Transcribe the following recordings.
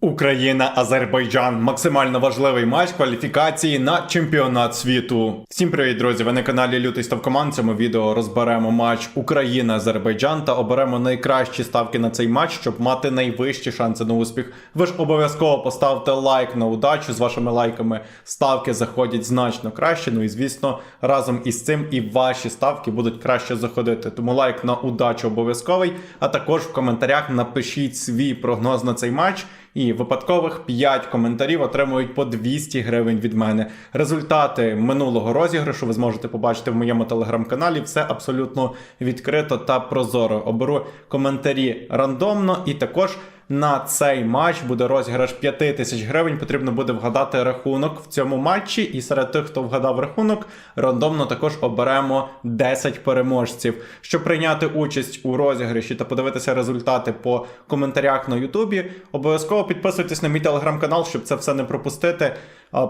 Україна, Азербайджан максимально важливий матч кваліфікації на чемпіонат світу. Всім привіт, друзі! Ви на каналі Лютий Ставкоман. Цьому відео розберемо матч Україна Азербайджан та оберемо найкращі ставки на цей матч, щоб мати найвищі шанси на успіх. Ви ж обов'язково поставте лайк на удачу. З вашими лайками ставки заходять значно краще. Ну і звісно, разом із цим і ваші ставки будуть краще заходити. Тому лайк на удачу обов'язковий. А також в коментарях напишіть свій прогноз на цей матч. І випадкових 5 коментарів отримують по 200 гривень від мене. Результати минулого розіграшу ви зможете побачити в моєму телеграм-каналі. Все абсолютно відкрито та прозоро. Оберу коментарі рандомно і також. На цей матч буде розіграш 5 тисяч гривень. Потрібно буде вгадати рахунок в цьому матчі. І серед тих, хто вгадав рахунок, рандомно також оберемо 10 переможців. Щоб прийняти участь у розіграші та подивитися результати по коментарях на Ютубі, обов'язково підписуйтесь на мій телеграм-канал, щоб це все не пропустити.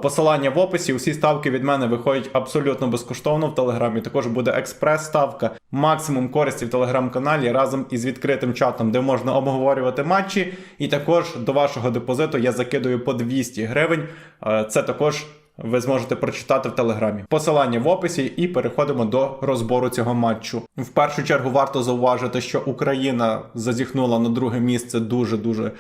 Посилання в описі. Усі ставки від мене виходять абсолютно безкоштовно в телеграмі. Також буде експрес-ставка, максимум користі в телеграм-каналі разом із відкритим чатом, де можна обговорювати матчі. І також до вашого депозиту я закидую по 200 гривень. Е, Це також. Ви зможете прочитати в телеграмі посилання в описі, і переходимо до розбору цього матчу. В першу чергу варто зауважити, що Україна зазіхнула на друге місце дуже дуже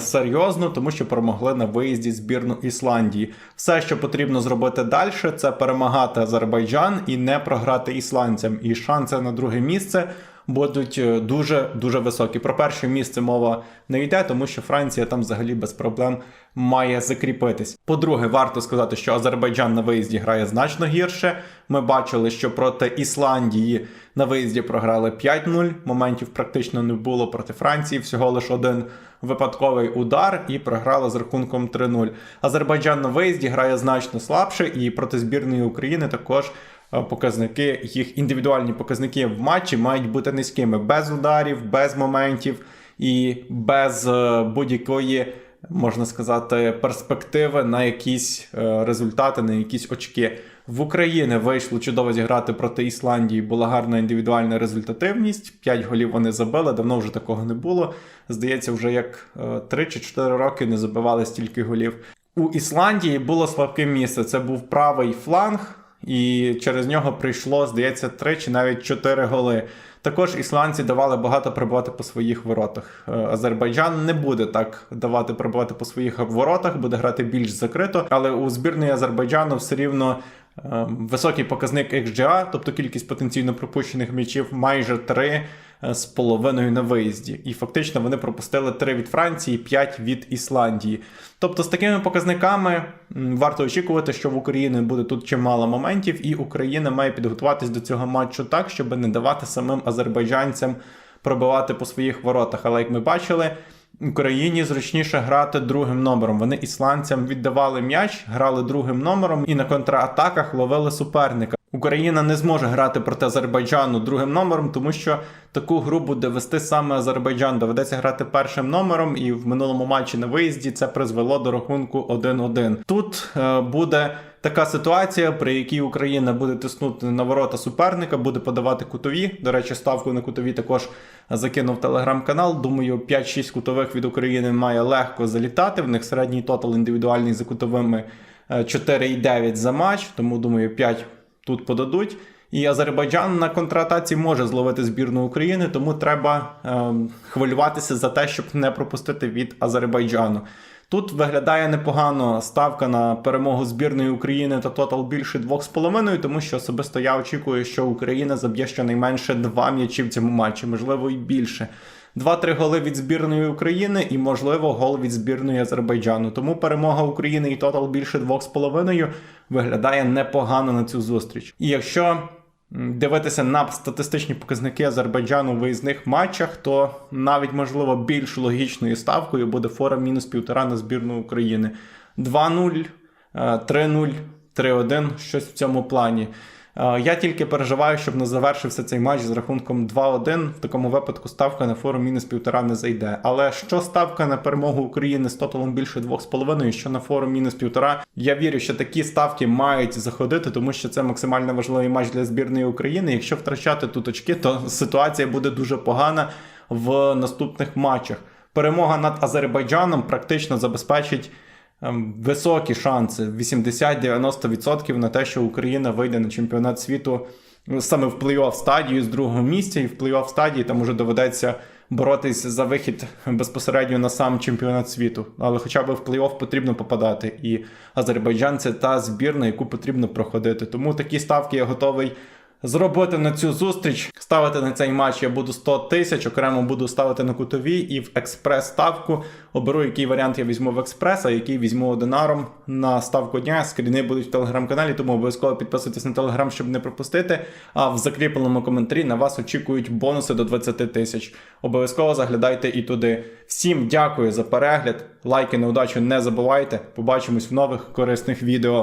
серйозно, тому що перемогли на виїзді збірну Ісландії. Все, що потрібно зробити далі, це перемагати Азербайджан і не програти ісландцям. І шанси на друге місце будуть дуже дуже високі. Про перше місце мова не йде, тому що Франція там взагалі без проблем має закріпитись. По-друге, варто сказати, що Азербайджан на виїзді грає значно гірше. Ми бачили, що проти Ісландії на виїзді програли 5-0. Моментів практично не було проти Франції, всього лише один випадковий удар і програли з рахунком 3-0. Азербайджан на виїзді грає значно слабше, і проти збірної України також. Е, Показники, їх індивідуальні показники в матчі мають бути низькими, без ударів, без моментів і без е, будь-якої, можна сказати, перспективи на якісь е, результати, на якісь очки. В Україні вийшло чудово зіграти проти Ісландії. Була гарна індивідуальна результативність. 5 голів вони забили. Давно вже такого не було. Здається, вже як 3 чи 4 роки не забивали стільки голів. У Ісландії було слабке місце. Це був правий фланг, і через нього прийшло, здається, три чи навіть чотири голи. Також ісландці давали багато прибувати по своїх воротах. Е, Азербайджан не буде так давати прибувати по своїх воротах, буде грати більш закрито, але у збірної Азербайджану все рівно. е, Високий показник XGA, тобто кількість потенційно пропущених м'ячів, майже 3 з половиною на виїзді. І фактично вони пропустили 3 від Франції, 5 від Ісландії. Тобто, з такими показниками варто очікувати, що в Україні буде тут чимало моментів, і Україна має підготуватись до цього матчу так, щоб не давати самим азербайджанцям пробивати по своїх воротах. Але як ми бачили. Україні зручніше грати другим номером. Вони ісландцям віддавали м'яч, грали другим номером і на контратаках ловили суперника. Україна не зможе грати проти Азербайджану другим номером, тому що таку гру буде вести саме Азербайджан. Доведеться грати першим номером, і в минулому матчі на виїзді це призвело до рахунку 1-1. Тут е, буде така ситуація, при якій Україна буде тиснути на ворота суперника, буде подавати кутові. До речі, ставку на кутові також закинув телеграм-канал. Думаю, 5-6 кутових від України має легко залітати. В них середній тотал індивідуальний за кутовими е, 4,9 за матч, тому думаю, 5 тут подадуть. І Азербайджан на контратаці може зловити збірну України, тому треба е, хвилюватися за те, щоб не пропустити від Азербайджану. Тут виглядає непогано ставка на перемогу збірної України та тотал більше 2,5, тому що особисто я очікую, що Україна заб'є щонайменше два м'ячі в цьому матчі, можливо, і більше. Два-три голи від збірної України і, можливо, гол від збірної Азербайджану. Тому перемога України і тотал більше 2,5 виглядає непогано на цю зустріч. І якщо дивитися на статистичні показники Азербайджану у виїзних матчах, то навіть можливо більш логічною ставкою буде фора мінус півтора на збірну України. 2-0, е, 3-0, 3-1, щось в цьому плані. Е, Я тільки переживаю, щоб не завершився цей матч з рахунком 2-1. В такому випадку ставка на фору мінус півтора не зайде. Але що ставка на перемогу України з тоталом більше 2,5, що на фору мінус півтора, я вірю, що такі ставки мають заходити, тому що це максимально важливий матч для збірної України. Якщо втрачати тут очки, то ситуація буде дуже погана в наступних матчах. перемога над Азербайджаном практично забезпечить високі шанси 80-90% на те, що Україна вийде на чемпіонат світу ну, саме в плей-офф стадію з другого місця, і в плей-офф стадії там уже доведеться боротись за вихід безпосередньо на сам чемпіонат світу. Але хоча б в плей-офф потрібно попадати. І Азербайджан це та збірна, яку потрібно проходити. Тому такі ставки я готовий. Зробити на цю зустріч, ставити на цей матч я буду 100 тисяч, окремо буду ставити на кутові і в експрес-ставку оберу, який варіант я візьму в експрес, а який візьму одинаром на ставку дня. Скріни будуть в телеграм-каналі, тому обов'язково підписуйтесь на телеграм, щоб не пропустити. А в закріпленому коментарі на вас очікують бонуси до 20 тисяч. Обов'язково заглядайте і туди. Всім дякую за перегляд. Лайки на удачу не забувайте. Побачимось в нових корисних відео.